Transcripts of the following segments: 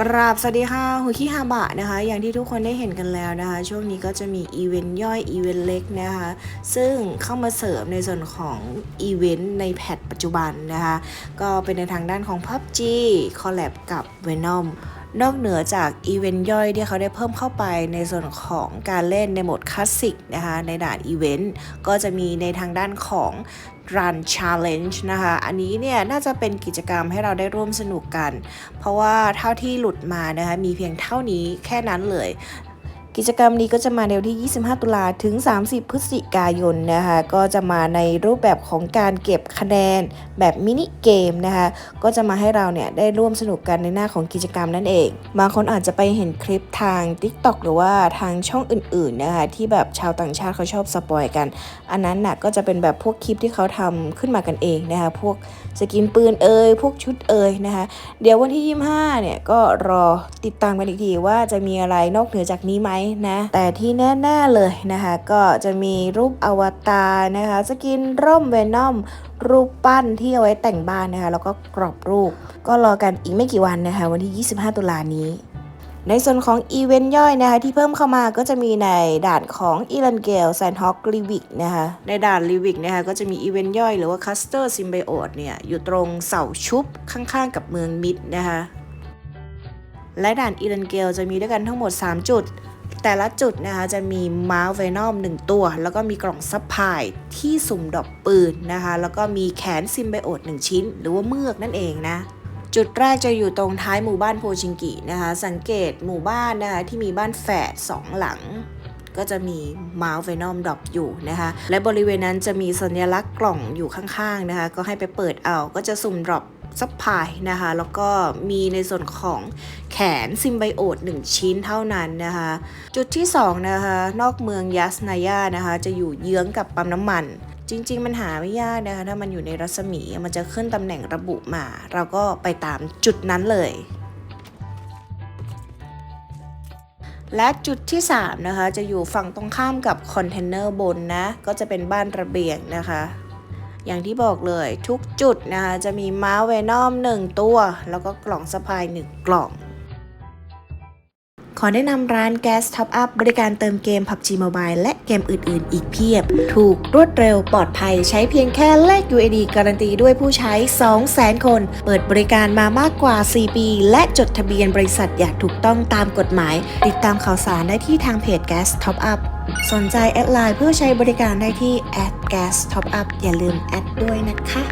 กราบสวัสดีค่ะหุยขี้ฮาบะนะคะ อย่างที่ทุกคนได้เห็นกันแล้วนะคะ ช่วงนี้ก็จะมีอีเวนต์ย่อยอีเวนต์เล็กนะคะ ซึ่งเข้ามาเสริมในส่วนของอีเวนต์ในแพทปัจจุบันนะคะ ก็เป็นในทางด้านของ PUBG คอลแลบกับ Venom นอกเหนือจากอีเวนต์ย่อยที่เขาได้เพิ่มเข้าไปในส่วนของการเล่นในโหมดคลาสสิกนะคะในด่านอีเวนต์ก็จะมีในทางด้านของ Run Challenge นะคะ อันนี้เนี่ยน่าจะเป็นกิจกรรมให้เราได้ร่วมสนุกกัน เพราะว่าเท่าที่หลุดมานะคะมีเพียงเท่านี้แค่นั้นเลย กิจกรรมนี้ก็จะมาในวันที่ 25 ตุลาถึง 30 พฤศจิกายนนะคะ ก็จะมาในรูปแบบของการเก็บคะแนนแบบมินิเกมนะคะ ก็จะมาให้เราเนี่ยได้ร่วมสนุกกันในหน้าของกิจกรรมนั่นเอง บางคนอาจจะไปเห็นคลิปทาง TikTok หรือว่าทางช่องอื่นๆนะคะที่แบบชาวต่างชาติเขาชอบสปอยกัน อันนั้นน่ะก็จะเป็นแบบพวกคลิปที่เขาทำขึ้นมากันเองนะคะ พวกสกินปืนเอ่ยพวกชุดเอ่ยนะคะ เดี๋ยววันที่ 25 เนี่ยก็รอติดตามกันอีกทีว่าจะมีอะไรนอกเหนือจากนี้ไหมนะ แต่ที่แน่ๆเลยนะคะ ก็จะมีรูปอวตารนะคะสกินร่มเวนอมรูปปั้นที่เอาไว้แต่งบ้านนะคะ แล้วก็กรอบรูป ก็รอกันอีกไม่กี่วันนะคะ วันที่ 25 ตุลานี้ในส่วนของอีเวนต์ย่อยนะคะที่เพิ่มเข้ามาก็จะมีในด่านของอีลันเกลแซนฮอกลิวิกนะคะในด่านลิวิกนะคะก็จะมีอีเวนต์ย่อยหรือว่าคัสเตอร์ซิมไบโอตเนี่ยอยู่ตรงเสาชุบข้างๆกับเมืองมิดนะคะและด่านอีลันเกลจะมีด้วยกันทั้งหมด 3 จุด แต่ละจุดนะคะจะมีม้าร์เวนอม1ตัว แล้วก็มีกล่องซัพพลายที่สุ่มดอกปืนนะคะ แล้วก็มีแขนซิมไบโอต1ชิ้น หรือว่าเมือกนั่นเองนะจุดแรกจะอยู่ตรงท้ายหมู่บ้านโพชิงกินะคะ สังเกตหมู่บ้านนะคะที่มีบ้านแฝดสองหลัง ก็จะมีมาร์เวนอมดรอปอยู่นะคะ และบริเวณนั้นจะมีสัญลักษณ์กล่องอยู่ข้างๆนะคะ ก็ให้ไปเปิดเอาก็จะสุ่มดรอป ซัพพลายนะคะ แล้วก็มีในส่วนของแขนซิมไบโอต1ชิ้นเท่านั้นนะคะ จุดที่ 2 นะคะ นอกเมืองยัสนายานะคะ จะอยู่เยื้องกับปั๊มน้ำมัน จริง ๆ มันหาไม่ยากนะคะ ถ้ามันอยู่ในรัศมี มันจะขึ้นตำแหน่งระบุมา เราก็ไปตามจุดนั้นเลยและจุดที่ 3 นะคะ จะอยู่ฝั่งตรงข้ามกับคอนเทนเนอร์บนนะ ก็จะเป็นบ้านระเบียงนะคะ อย่างที่บอกเลยทุกจุดนะคะจะมีม้าเวนอม1ตัว แล้วก็กล่องสะพาย1กล่อง ขอแนะนำร้านแก๊สท็อปอัพบริการเติมเกม PUBG Mobile และเกมอื่น ๆ อีกเพียบ ถูกรวดเร็วปลอดภัยใช้เพียงแค่แลก UAD การันตีด้วยผู้ใช้ 200,000 คน เปิดบริการมามากกว่า 4 ปี และจดทะเบียนบริษัทอย่างถูกต้องตามกฎหมาย ติดตามข่าวสารได้ที่ทางเพจ Gas Top Up สนใจแอดไลน์เพื่อใช้บริการได้ที่ @gas top up อย่าลืมแอดด้วยนะคะ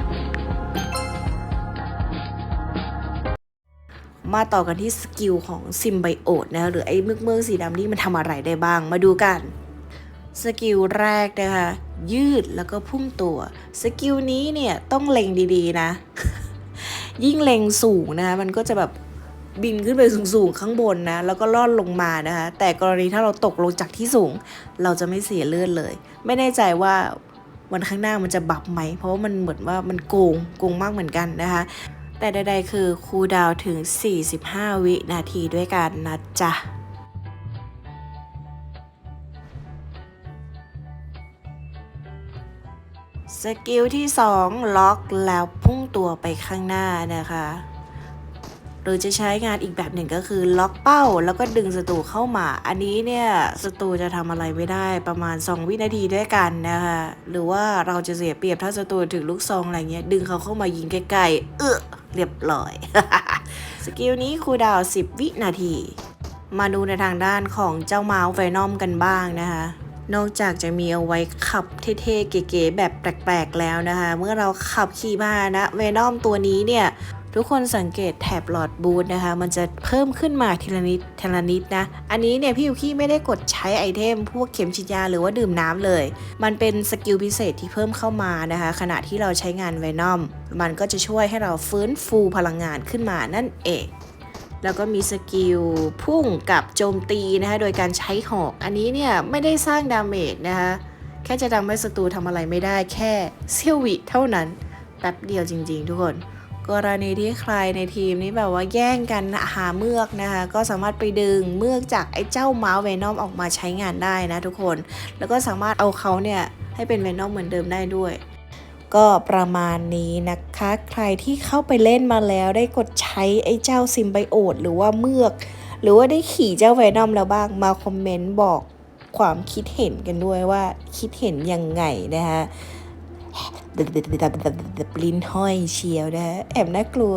มาต่อกันที่สกิลของซิมไบโอตนะคะหรือไอ้เมือกเมือกสีดำนี่มันทำอะไรได้บ้าง มาดูกันสกิลแรกนะคะยืดแล้วก็พุ่งตัว สกิลนี้เนี่ยต้องเล็งดีๆนะ ยิ่งเล็งสูงนะคะมันก็จะแบบ บินขึ้นไปสูงๆข้างบนนะ แล้วก็ล่อนลงมานะคะ แต่กรณีถ้าเราตกลงจากที่สูง เราจะไม่เสียเลือดเลย ไม่แน่ใจว่าวันข้างหน้ามันจะบับไหม เพราะว่ามันเหมือนว่ามันโกงโกงมากเหมือนกันนะคะ แต่ใดๆคือคูดาวถึง 45 วินาทีด้วยกันนะจ๊ะสกิลที่ 2 ล็อกแล้วพุ่งตัวไปข้างหน้านะคะ หรือจะใช้งานอีกแบบหนึ่งก็คือล็อกเป้า แล้วก็ดึงศัตรูเข้ามา อันนี้เนี่ยศัตรูจะทำอะไรไม่ได้ประมาณ 2 วินาทีด้วยกันนะคะหรือว่าเราจะเสียเปรียบถ้าศัตรูถึงลูกซองอะไรเงี้ยดึงเขาเข้ามายิงใกล้ๆเออเรียบร้อย สกิลนี้คูดาว 10 วินาที มาดูในทางด้านของเจ้าเมาส์ไฟนอมกันบ้างนะคะนอกจากจะมีเอาไว้ขับเท่ๆเก๋ๆแบบแปลกๆแล้วนะคะ เมื่อเราขับขี่มานะเวนอมตัวนี้เนี่ย ทุกคนสังเกตแถบหลอดบูทนะคะ มันจะเพิ่มขึ้นมาทีละนิดทีละนิดนะ อันนี้เนี่ยพี่ยูคีไม่ได้กดใช้ไอเทม พวกเข็มฉีดยาหรือว่าดื่มน้ำเลย มันเป็นสกิลพิเศษที่เพิ่มเข้ามานะคะ ขณะที่เราใช้งานเวนอม มันก็จะช่วยให้เราฟื้นฟูพลังงานขึ้นมานั่นเองแล้วก็มีสกิลพุ่งกับโจมตีนะคะโดยการใช้หอก อันนี้เนี่ยไม่ได้สร้างดาเมจนะคะแค่จะทำให้ศัตรูทำอะไรไม่ได้แค่เสี้ยววิเท่านั้น แป๊บเดียวจริง ๆ ทุกคน กรณีที่ใครในทีมนี้แบบว่าแย่งกันหาเมือกนะคะ ก็สามารถไปดึงเมือกจากไอ้เจ้าม้าเวนอมออกมาใช้งานได้นะทุกคน แล้วก็สามารถเอาเขาเนี่ยให้เป็นเวนอมเหมือนเดิมได้ด้วยก็ประมาณนี้นะคะ ใครที่เข้าไปเล่นมาแล้วได้กดใช้ไอ้เจ้าซิมไบโอตหรือว่าเมือก หรือว่าได้ขี่เจ้าไวนอมแล้วบ้างมาคอมเมนต์บอกความคิดเห็นกันด้วยว่าคิดเห็นยังไงนะคะ ลิ้นห้อยเชียวนะฮะแอบน่ากลัว